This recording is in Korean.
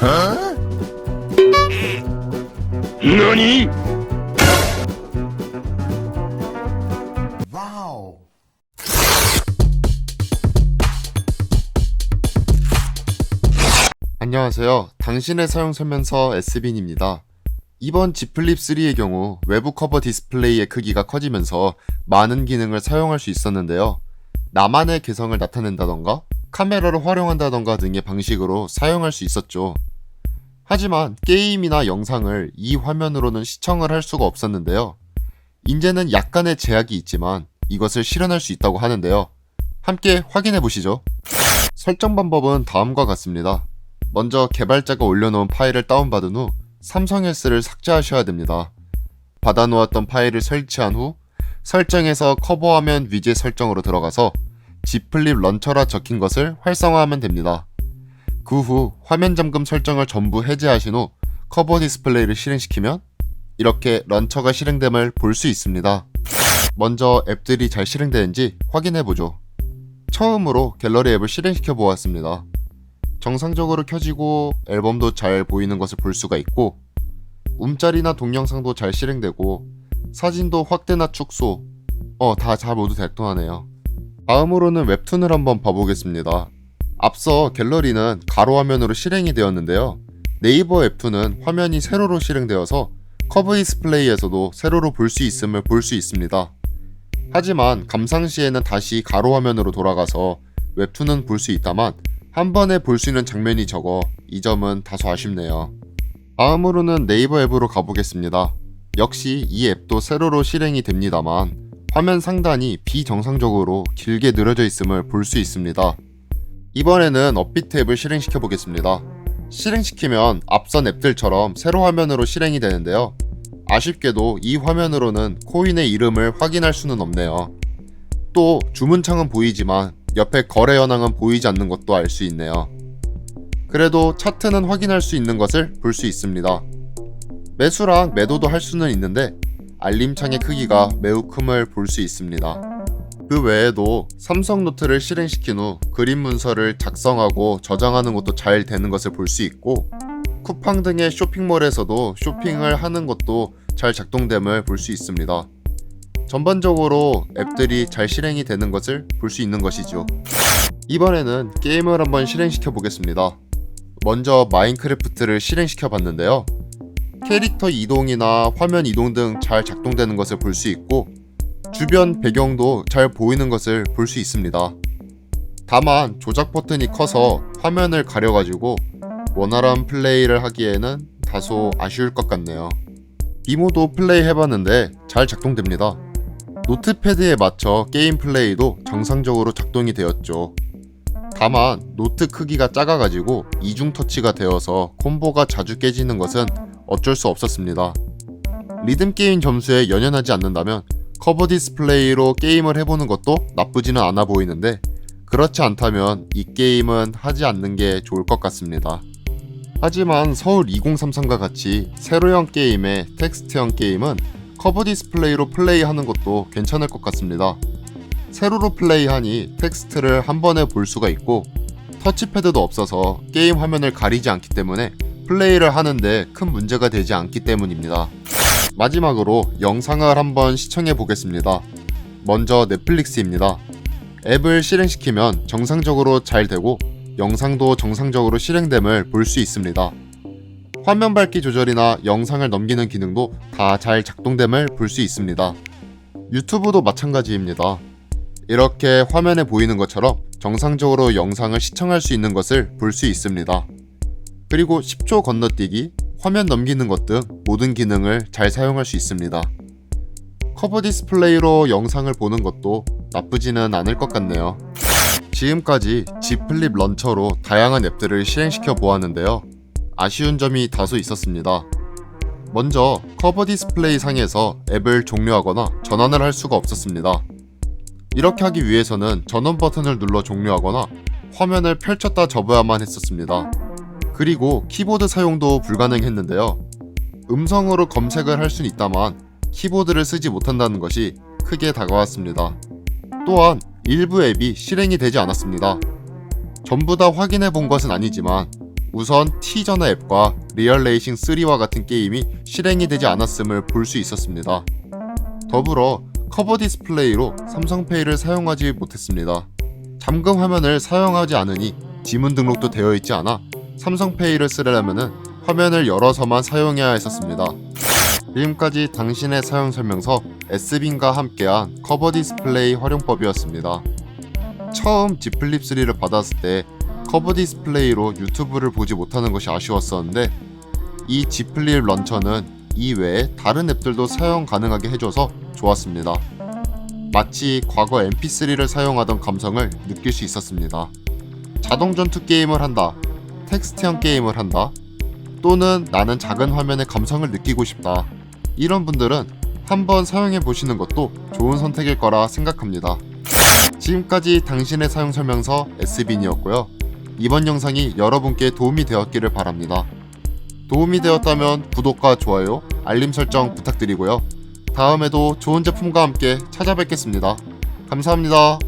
何 안녕하세요. 당신의 사용 설명서 S빈입니다. 이번 G 플립 3의 경우 외부 커버 디스플레이의 크기가 커지면서 많은 기능을 사용할 수 있었는데요. 나만의 개성을 나타낸다던가 카메라를 활용한다던가 등의 방식으로 사용할 수 있었죠. 하지만 게임이나 영상을 이 화면으로는 시청을 할 수가 없었는데요. 이제는 약간의 제약이 있지만 이것을 실현할 수 있다고 하는데요. 함께 확인해 보시죠. 설정 방법은 다음과 같습니다. 먼저 개발자가 올려놓은 파일을 다운받은 후 삼성 S를 삭제하셔야 됩니다. 받아놓았던 파일을 설치한 후 설정에서 커버화면 위젯 설정으로 들어가서 G 플립 런처라 적힌 것을 활성화하면 됩니다. 그 후 화면 잠금 설정을 전부 해제하신 후 커버 디스플레이를 실행시키면 이렇게 런처가 실행됨을 볼 수 있습니다. 먼저 앱들이 잘 실행되는지 확인해보죠. 처음으로 갤러리 앱을 실행시켜 보았습니다. 정상적으로 켜지고 앨범도 잘 보이는 것을 볼 수가 있고 움짤이나 동영상도 잘 실행되고 사진도 확대나 축소 어다 잘 모두 작동하네요 다음으로는 웹툰을 한번 봐보겠습니다 앞서 갤러리는 가로 화면으로 실행이 되었는데요 네이버 웹툰은 화면이 세로로 실행되어서 커브 디스플레이에서도 세로로 볼 수 있음을 볼 수 있습니다 하지만 감상 시에는 다시 가로 화면으로 돌아가서 웹툰은 볼 수 있다만 한 번에 볼 수 있는 장면이 적어 이 점은 다소 아쉽네요. 다음으로는 네이버 앱으로 가보겠습니다. 역시 이 앱도 세로로 실행이 됩니다만 화면 상단이 비정상적으로 길게 늘어져 있음을 볼 수 있습니다. 이번에는 업비트 앱을 실행시켜 보겠습니다. 실행시키면 앞선 앱들처럼 세로 화면으로 실행이 되는데요. 아쉽게도 이 화면으로는 코인의 이름을 확인할 수는 없네요. 또 주문창은 보이지만 옆에 거래 현황은 보이지 않는 것도 알 수 있네요. 그래도 차트는 확인할 수 있는 것을 볼 수 있습니다. 매수랑 매도도 할 수는 있는데 알림창의 크기가 매우 큼을 볼 수 있습니다. 그 외에도 삼성 노트를 실행시킨 후 그림 문서를 작성하고 저장하는 것도 잘 되는 것을 볼 수 있고 쿠팡 등의 쇼핑몰에서도 쇼핑을 하는 것도 잘 작동됨을 볼 수 있습니다. 전반적으로 앱들이 잘 실행이 되는 것을 볼 수 있는 것이죠. 이번에는 게임을 한번 실행시켜 보겠습니다. 먼저 마인크래프트를 실행시켜 봤는데요. 캐릭터 이동이나 화면 이동 등 잘 작동되는 것을 볼 수 있고 주변 배경도 잘 보이는 것을 볼 수 있습니다. 다만 조작 버튼이 커서 화면을 가려가지고 원활한 플레이를 하기에는 다소 아쉬울 것 같네요. 이모도 플레이 해봤는데 잘 작동됩니다. 노트패드에 맞춰 게임 플레이도 정상적으로 작동이 되었죠. 다만 노트 크기가 작아가지고 이중 터치가 되어서 콤보가 자주 깨지는 것은 어쩔 수 없었습니다. 리듬 게임 점수에 연연하지 않는다면 커버 디스플레이로 게임을 해보는 것도 나쁘지는 않아 보이는데 그렇지 않다면 이 게임은 하지 않는 게 좋을 것 같습니다. 하지만 서울 2033과 같이 세로형 게임의 텍스트형 게임은 커버 디스플레이로 플레이하는 것도 괜찮을 것 같습니다. 세로로 플레이하니 텍스트를 한 번에 볼 수가 있고 터치패드도 없어서 게임 화면을 가리지 않기 때문에 플레이를 하는데 큰 문제가 되지 않기 때문입니다. 마지막으로 영상을 한번 시청해 보겠습니다. 먼저 넷플릭스입니다. 앱을 실행시키면 정상적으로 잘 되고 영상도 정상적으로 실행됨을 볼 수 있습니다. 화면 밝기 조절이나 영상을 넘기는 기능도 다 잘 작동됨을 볼 수 있습니다. 유튜브도 마찬가지입니다. 이렇게 화면에 보이는 것처럼 정상적으로 영상을 시청할 수 있는 것을 볼 수 있습니다. 그리고 10초 건너뛰기, 화면 넘기는 것 등 모든 기능을 잘 사용할 수 있습니다. 커버 디스플레이로 영상을 보는 것도 나쁘지는 않을 것 같네요. 지금까지 G 플립 런처로 다양한 앱들을 실행시켜 보았는데요. 아쉬운 점이 다소 있었습니다. 먼저 커버 디스플레이 상에서 앱을 종료하거나 전환을 할 수가 없었습니다. 이렇게 하기 위해서는 전원 버튼을 눌러 종료하거나 화면을 펼쳤다 접어야만 했었습니다. 그리고 키보드 사용도 불가능했는데요. 음성으로 검색을 할 수는 있다만 키보드를 쓰지 못한다는 것이 크게 다가왔습니다. 또한 일부 앱이 실행이 되지 않았습니다. 전부 다 확인해 본 것은 아니지만 우선 T전화 앱과 리얼 레이싱 3와 같은 게임이 실행이 되지 않았음을 볼 수 있었습니다. 더불어 커버 디스플레이로 삼성페이를 사용하지 못했습니다. 잠금 화면을 사용하지 않으니 지문 등록도 되어 있지 않아 삼성페이를 쓰려면 화면을 열어서만 사용해야 했었습니다. 지금까지 당신의 사용 설명서 S빈과 함께한 커버 디스플레이 활용법이었습니다. 처음 G 플립 3를 받았을 때 커버 디스플레이로 유튜브를 보지 못하는 것이 아쉬웠었는데 이 G 플립 런처는 이 외에 다른 앱들도 사용 가능하게 해줘서 좋았습니다. 마치 과거 MP3를 사용하던 감성을 느낄 수 있었습니다. 자동 전투 게임을 한다, 텍스트형 게임을 한다, 또는 나는 작은 화면의 감성을 느끼고 싶다. 이런 분들은 한번 사용해 보시는 것도 좋은 선택일 거라 생각합니다. 지금까지 당신의 사용 설명서 SB인이었고요. 이번 영상이 여러분께 도움이 되었기를 바랍니다. 도움이 되었다면 구독과 좋아요, 알림 설정 부탁드리고요. 다음에도 좋은 제품과 함께 찾아뵙겠습니다. 감사합니다.